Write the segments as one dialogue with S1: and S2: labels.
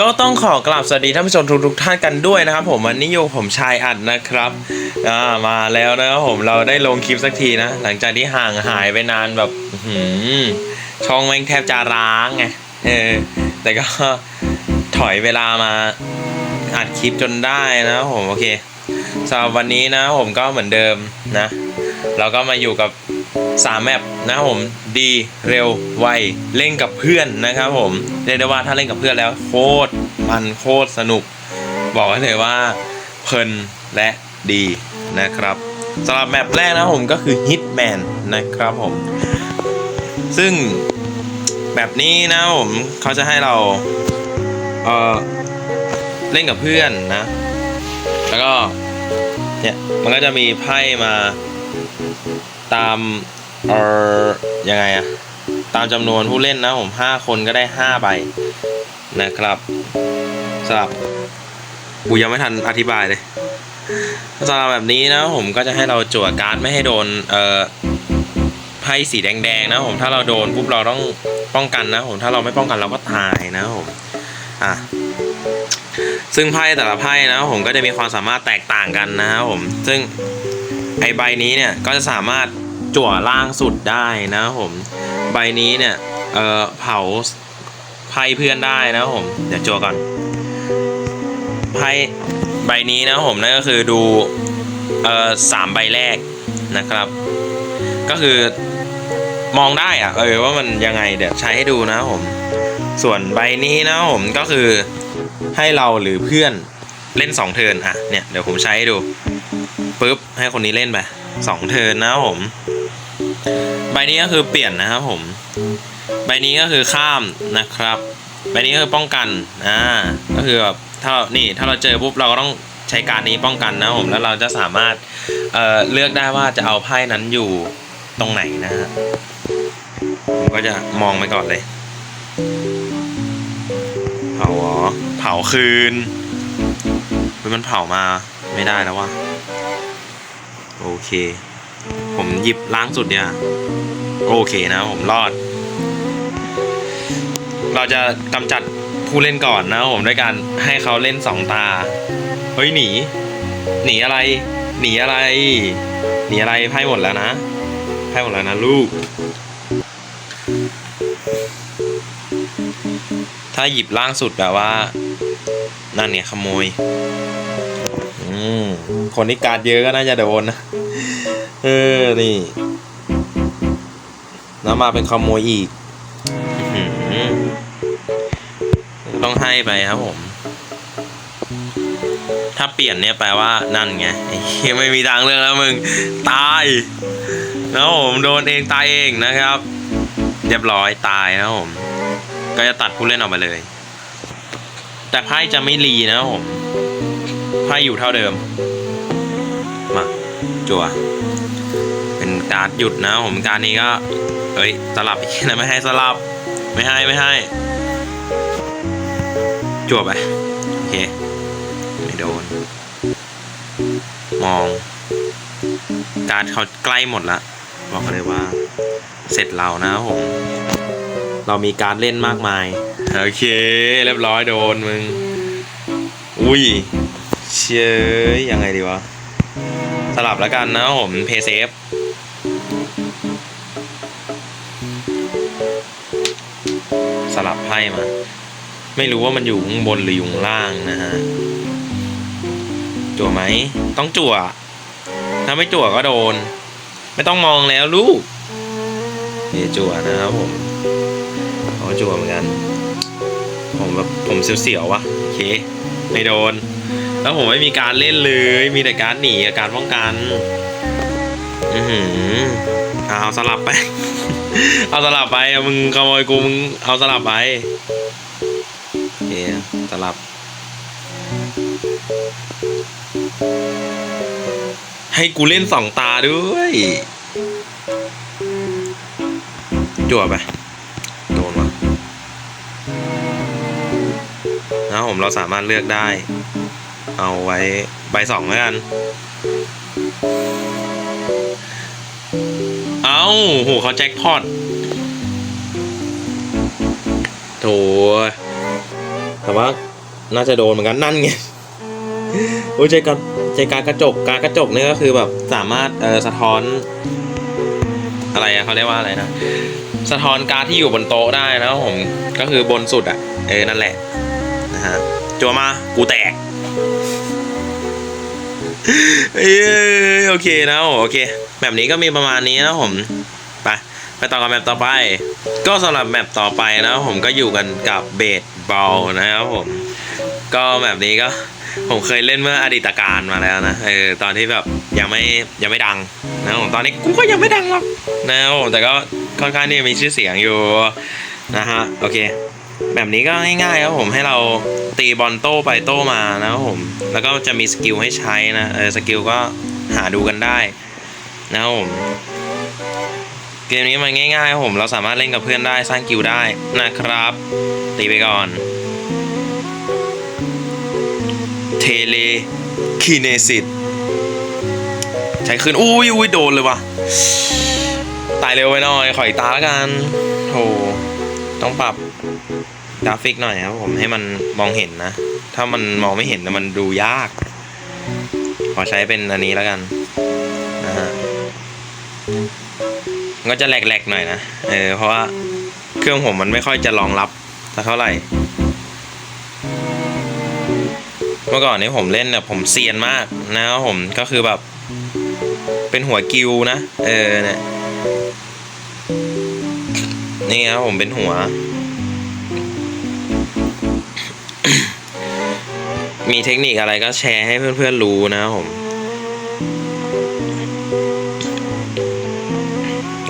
S1: ก็ต้องขอกราบสวัสดีท่านผู้ชมทุกๆท่านกันด้วยนะครับ ผมวันนี้อยู่ผมชายอัดนะครับอ่ามาแล้วนะครับผมเราได้ลงคลิปสักทีนะ หลังจากที่ห่างหายไปนานแบบหือช่องแม่งแทบจะร้างไงเออแต่ก็ถอยเวลามาอัดคลิปจนได้นะครับผมโอเคสำหรับวันนี้นะผมก็เหมือนเดิมนะ เราก็มาอยู่กับ สามแมปนะครับผมดีเร็วไวเล่นกับเพื่อนนะครับผมเรียกได้ว่าถ้าเล่นกับเพื่อนแล้วโคตรมันโคตรสนุก บอกไว้เลยว่าเพลินและดีนะครับสำหรับแมปแรกนะผมก็คือ Hitman นะครับผม ซึ่งแบบนี้นะผมเขาจะให้เราเออเล่นกับเพื่อนนะ แล้วก็เนี่ยมันก็จะมีไพ่มา ตามเออยังไงอะตามจำนวนผู้เล่นนะผมห้าคนก็ได้ห้าใบนะครับสำหรับกูยังไม่ทันอธิบายเลยสำหรับแบบนี้นะผมก็จะให้เราจั่วการ์ดไม่ให้โดนเอ่อไพ่สีแดงๆนะผมถ้าเราโดนปุ๊บเราต้องป้องกันนะผมถ้าเราไม่ป้องกันเราก็ตายนะผมอะซึ่งไพ่แต่ละไพ่นะผมก็จะมีความสามารถแตกต่างกันนะครับผม ซึ่ง ไอใบนี้เนี่ยก็จะสามารถจั่วล่างสุดได้นะครับผมใบนี้เนี่ยเอ่อเผาไพ่เพื่อนได้นะครับผมเดี๋ยวจั่วก่อนไพ่ใบนี้นะครับผมนั่นก็คือดูเอ่อสามใบแรกนะครับ ก็คือมองได้อะเออว่ามันยังไงเดี๋ยวใช้ให้ดูนะครับผม ส่วนใบนี้นะครับผมก็คือให้เราหรือเพื่อนเล่นสองเทิร์นอะเนี่ยเดี๋ยวผมใช้ให้ดู ปุ๊บให้คนนี้เล่นไปสองเทิร์นนะครับผม ใบนี้ก็คือเปลี่ยนนะครับผม ใบนี้ก็คือข้ามนะครับใบนี้ก็คือป้องกันอ่าก็คือแบบถ้านี่ถ้าเราเจอปุ๊บเราก็ต้องใช้การนี้ป้องกันนะผมแล้วเราจะสามารถเอ่อเลือกได้ว่าจะเอาไพ่นั้นอยู่ตรงไหนนะฮะผมก็จะมองไปก่อนเลย เผาเหรอเผาคืนเฮ้ยมันเผามาไม่ได้แล้วว่ะ โอเค ผมหยิบล้างสุดเนี่ยโอเคนะผมรอด เราจะกำจัดผู้เล่นก่อนนะผมด้วยการให้เขาเล่นสองตา เฮ้ยหนี หนีอะไร หนีอะไร หนีอะไรไพ่หมดแล้วนะไพ่หมดแล้วนะลูก ถ้าหยิบล่างสุดแบบว่า นั่นเนี่ยขโมย มคนที่การดเยอะก็น่าจะโดนนะ เออ นี่แล้วมาเป็นขโมยอีกอื้อหือต้องให้ไปครับผม ถ้าเปลี่ยนเนี่ยแปลว่านั่นไงไอ้เหี้ยไม่มีทางเลือกแล้วมึง ตายแล้วผมโดนเองตายเองนะครับ เรียบร้อยตายนะครับผม ก็จะตัดผู้เล่นออกไปเลย แต่ไพ่จะไม่รีนะครับผม ไพ่อยู่เท่าเดิม มาจัวเป็นการหยุดนะผมการนี้ก็เอ้ยสลับอีกนะไม่ให้สลับ ไม่ให้ไม่ให้จั่วไปโอเคไม่โดน มอง การเขาใกล้หมดละบอกเลยว่า เสร็จเรานะผมเรามีการเล่นมากมาย โอเค เรียบร้อยโดนมึง อุ้ย เชยยังไงดีวะ สลับแล้วกันนะผมเพย์เซฟสลับไพ่มา ไม่รู้ว่ามันอยู่ข้างบนหรืออยู่ข้างล่างนะฮะ จั่วไหม ต้องจั่ว ถ้าไม่จั่วก็โดน ไม่ต้องมองแล้วลูกเดี๋ยวจั่วนะครับผมเขาจั่วเหมือนกัน ผมแบบผมเสียวๆวะโอเค ไม่โดน แล้วผมไม่มีการเล่นเลย มีแต่การหนีกับการป้องกัน อือหือเอาสลับไป เอาสลับไปเอามึงขโมยกูมึงเอาสลับไปโอเคสลับ ให้กูเล่นสองตาด้วยจั่วไป โดนวะนะผมเราสามารถเลือกได้ เอาไว้ใบสองแล้วกัน เอาโหเขาแจ็คพอตโถแต่ว่าน่าจะโดนเหมือนกันนั่นไงโอ้ยใจการใจการกระจกการกระจกนี่ก็คือแบบสามารถเออสะท้อน อะไรอะเขาเรียกว่าอะไรนะสะท้อนการที่อยู่บนโต๊ะได้นะผมก็คือบนสุดอะเออนั่นแหละนะฮะจัวมากูแตก เอ้ยโอเคนะโอเคแบบนี้ก็มีประมาณนี้นะผมไปไปต่อกับแมปต่อไป ก็สำหรับแมปต่อไปนะผมก็อยู่กันกับเบสบอลนะครับผม ก็แบบนี้ก็ผมเคยเล่นเมื่ออดีตการมาแล้วนะเออตอนที่แบบยังไม่ยังไม่ดังนะผมตอนนี้กูก็ยังไม่ดังหรอกนะครับผมแต่ก็ค่อนข้างที่มีชื่อเสียงอยู่นะฮะโอเค แบบนี้ก็ง่ายๆครับผมให้เราตีบอลโต้ไปโต้มานะครับผม แล้วก็จะมีสกิลให้ใช้นะเออสกิลก็หาดูกันได้นะครับผมเกมนี้มันง่ายๆครับผมเราสามารถเล่นกับเพื่อนได้สร้างกิลดได้นะครับ ตีไปก่อนเทเลคีเนซิตใช้ขึ้นอุ้ยอุ้ยโดนเลยว่ะตายเร็วไปหน่อยขออีกตาแล้วกันโหต้องปรับ กราฟิกหน่อยครับผมให้มันมองเห็นนะ ถ้ามันมองไม่เห็นมันดูยาก ขอใช้เป็นอันนี้แล้วกันนะฮะก็จะแหลกๆหน่อยนะเออเพราะว่าเครื่องผมมันไม่ค่อยจะรองรับสักเท่าไหร่ เมื่อก่อนนี้ผมเล่นแบบผมเซียนมากนะครับผมก็คือแบบ เป็นหัวกิวนะ เออเนี่ยนี่ครับผมเป็นหัว มีเทคนิคอะไรก็แชร์ให้เพื่อนๆรู้นะครับผม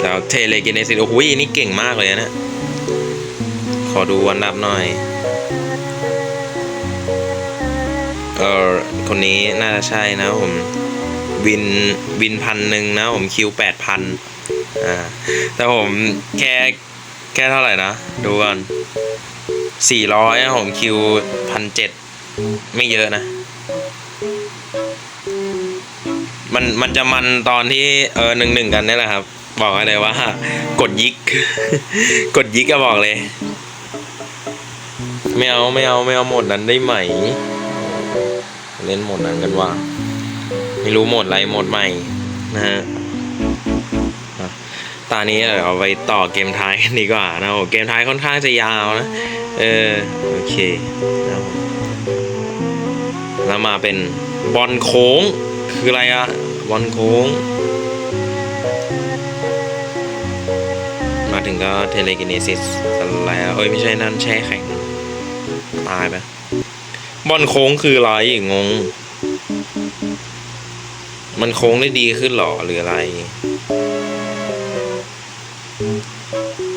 S1: แล้วเทเลกินเนซิโอ้โหนี่เก่งมากเลยนะ ขอดูวันดับหน่อย เออคนนี้น่าจะใช่นะผม วินวินพันหนึ่งนะผมคิวแปดพันอ่า แต่ผมแค่แค่เท่าไหร่นะ ดูก่อน สี่ร้อยผมคิวพันเจ็ดไม่เยอะนะ มันมันจะมันตอนที่เออหนึ่งหนึ่งกันนี่แหละครับ บอกเลยว่า กดยิก กดยิกก็บอกเลย ไม่เอาไม่เอาไม่เอาหมดนั้นได้ไหม เล่นหมดนั้นกันว่า ไม่รู้หมดอะไรหมดใหม่นะฮะตอนนี้เดี๋ยวเอาไปต่อเกมท้ายกันดีกว่านะโอ้เกมท้ายค่อนข้างจะยาวนะ เออ โอเคนะครับผมแล้วมาเป็นบอลโค้ง คืออะไรอะบอลโค้ง มาถึงก็เทเลกินเนซิสแล้วเอ้ย ไม่ใช่นั่นแช่แข็ง ตายไปบอลโค้งคืออะไรงง มันโค้งได้ดีขึ้นหรอ หรืออะไร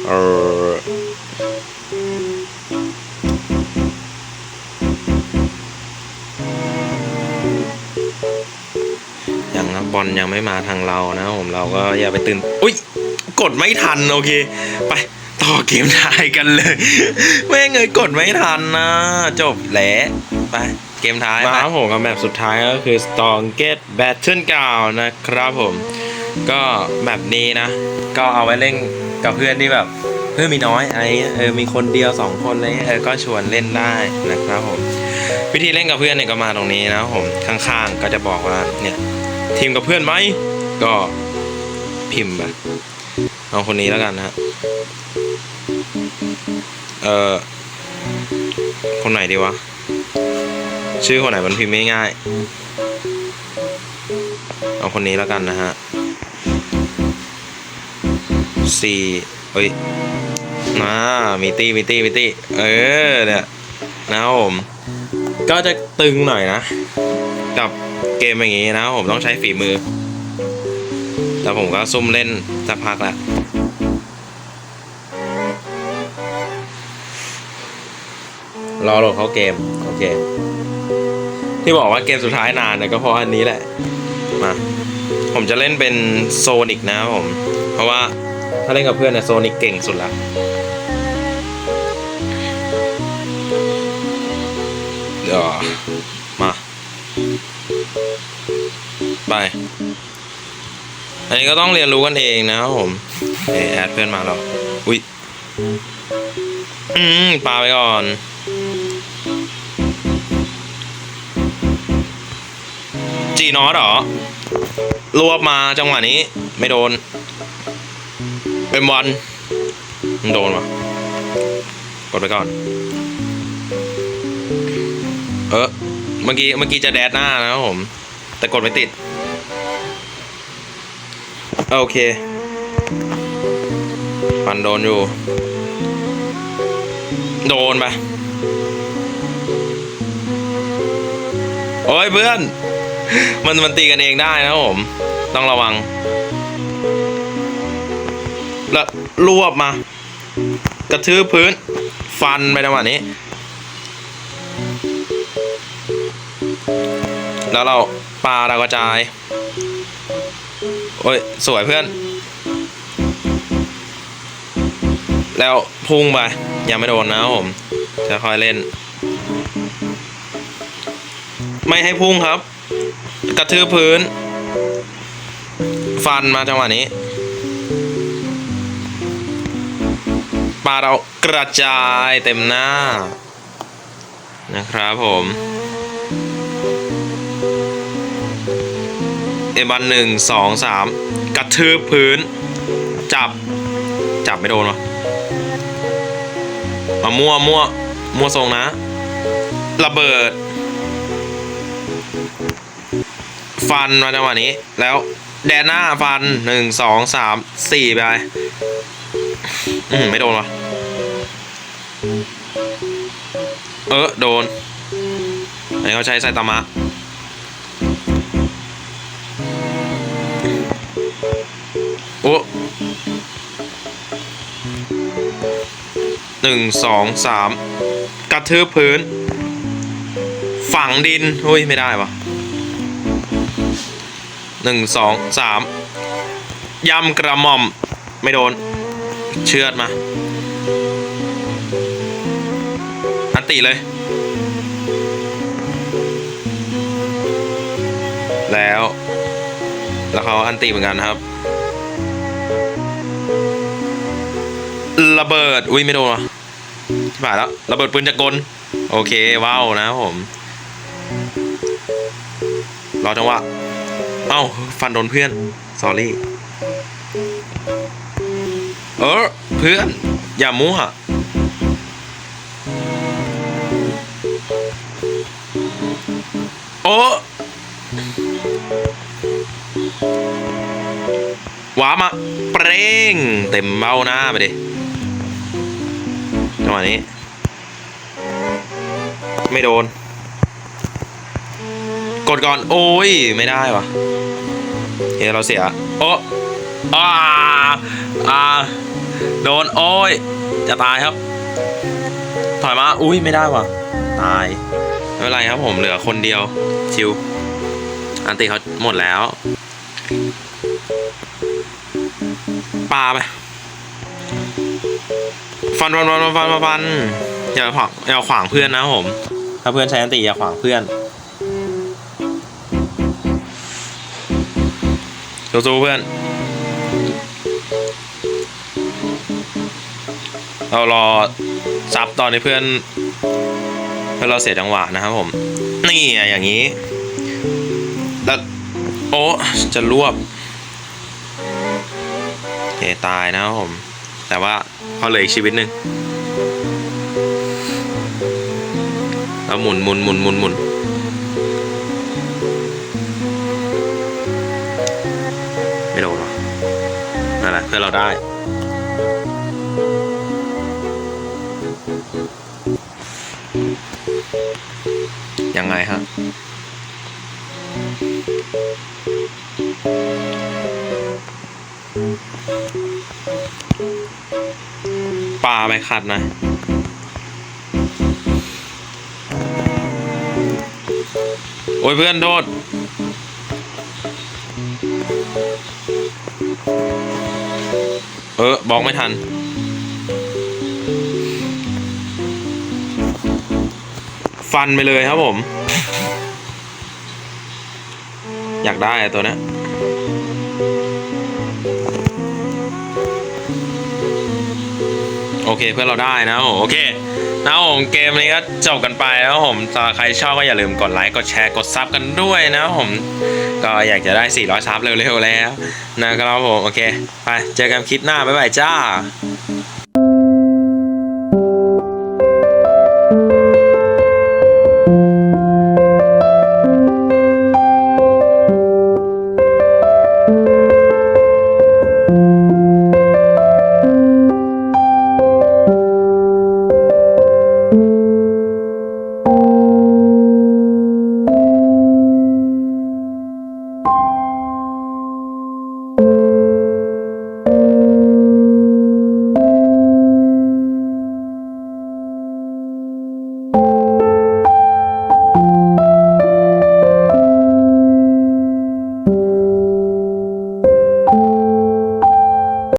S1: เออ บอลยังไม่มาทางเรานะผมเราก็อย่าไปตื่น อุ้ยกดไม่ทันโอเค ไปต่อเกมท้ายกันเลยแม่งเงยกดไม่ทันนะจบแหละไปเกมท้ายมาผมกับแบบสุดท้ายก็คือ Storm Get Battle g r o u n d นะครับผม ก็แบบนี้นะ ก็เอาไว้เล่นกับเพื่อนที่แบบเพื่อนมีน้อยอะไรเออมีคนเดียวสองคนอะไรเงี้ยเออก็ชวนเล่นได้นะครับผม วิธีเล่นกับเพื่อนเนี่ยก็มาตรงนี้นะครับผมข้างๆก็จะบอกว่าเนี่ย ทีมกับเพื่อนไหม ก็พิมพ์ไปเอาคนนี้แล้วกันนะฮะ เออคนไหนดีวะ ชื่อคนไหนมันพิมพ์ไม่ง่ายเอาคนนี้แล้วกันนะฮะสี่เอ้ยมามีตี้มีตี้มีตี้เออเนี่ยนะผมก็จะตึงหน่อยนะ กับ เกมอย่างงี้นะผมต้องใช้ฝีมือแต่ผมก็ซุ่มเล่นสักพักล้วรอโหลดเขาเกม โอเค ที่บอกว่าเกมสุดท้ายนานเนี่ยก็เพราะอันนี้แหละ มา ผมจะเล่นเป็นโซนิกนะผม เพราะว่าถ้าเล่นกับเพื่อนเนี่ยโซนิกเก่งสุดละเดี๋ยว อันนี้ก็ต้องเรียนรู้กันเองนะครับผมแอดเพื่อนมาหรออุ้ยอืมปลาไปก่อนจีนอสหรอรวบมาจังหวะนี้ ไม่โดนเป็นวันโดนวะกดไปก่อน เออเมื่อกี้เมื่อกี้จะแดดหน้านะครับผม แต่กดไม่ติด โอเคฟันโดนอยู่ โดนไปโอ้ยเพื่อน มันมันตีกันเองได้นะผม ต้องระวัง แล้วรวบมา กระทืบพื้น ฟันไปจังหวะนี้ แล้วเราปาดาวกระจาย โอ้ย สวยเพื่อน แล้วพุ่งไป ยังไม่โดนนะครับผม จะค่อยเล่น ไม่ให้พุ่งครับ กระทืบพื้น ฟันมาจังหวะนี้ปาเรากระจายเต็มหน้า นะครับผม เอบันหนึ่งสองสามกระทืบพื้น จับ จับไม่โดนวะมามั่วมั่วมั่วทรงนะ ระเบิด ฟันมาจังหวะนี้ แล้วแดนหน้าฟันหนึ่งสองสามสี่ไป อืมไม่โดนวะเออโดนอันนี้เขาใช้ไซตามะ โอ้หนึ่งสองสามกระทืบพื้น ฝังดินอุ้ยไม่ได้ปะหนึ่งสองสามยำกระหม่อม ไม่โดน เชือดมา อันติเลย แล้ว แล้วเขาอันติเหมือนกันครับ ระเบิด อุ้ยไม่โดนวะที่ผ่านแล้ว ระเบิดปืนจักกล โอเค ว้าวนะผม รอจังหวะ เอ้า ฟันโดนเพื่อน สอรี่ เออ เพื่อน อย่ามั่วโอ้ว้ามา เปร่งเต็มเบ้าหน้าไปดิ จังหวะนี้ ไม่โดน กดก่อน โอ้ย ไม่ได้วะเฮ้ยเราเสีย โอ้อ่าอ่าโดน โอ้ย จะตายครับ ถอยมา อุ้ย ไม่ได้วะตาย ไม่เป็นไรครับผมเหลือคนเดียว ชิว อันติเขาหมดแล้วปาไป ฟันฟันฟันฟันฟันฟันอย่าขวางอย่าขวางเพื่อนนะผม ถ้าเพื่อนใช้อันติอย่าขวางเพื่อนสู้ๆเพื่อน เรารอซับตอนนี้เพื่อนเพื่อนเราเสียจังหวะนะครับผม นี่อะอย่างนี้ แล้วโอ้จะรวบเคตายนะครับผม แต่ว่าพอเหลืออีกชีวิตหนึ่งแล้วหมุนหมุนหมุนหมุนหมุนไม่โดนหรอนั่นแหละเพื่อเราได้ ยังไงฮะาไปขัดหน่อยโอ้ยเพื่อนโทษเออบอกไม่ทัน ฟันไปเลยครับผม อยากได้ตัวเนี้ โอเคเพื่อนเราได้นะโอเคนะผมเกมนี้ก็จบกันไปแล้วผมใครชอบก็อย่าลืมกดไลค์กดแชร์กดซับกันด้วยนะผมก็อยากจะได้ 400ซับเร็วๆแล้วนะครับผมโอเค ไปเจอกันคลิปหน้าบ๊ายบายจ้า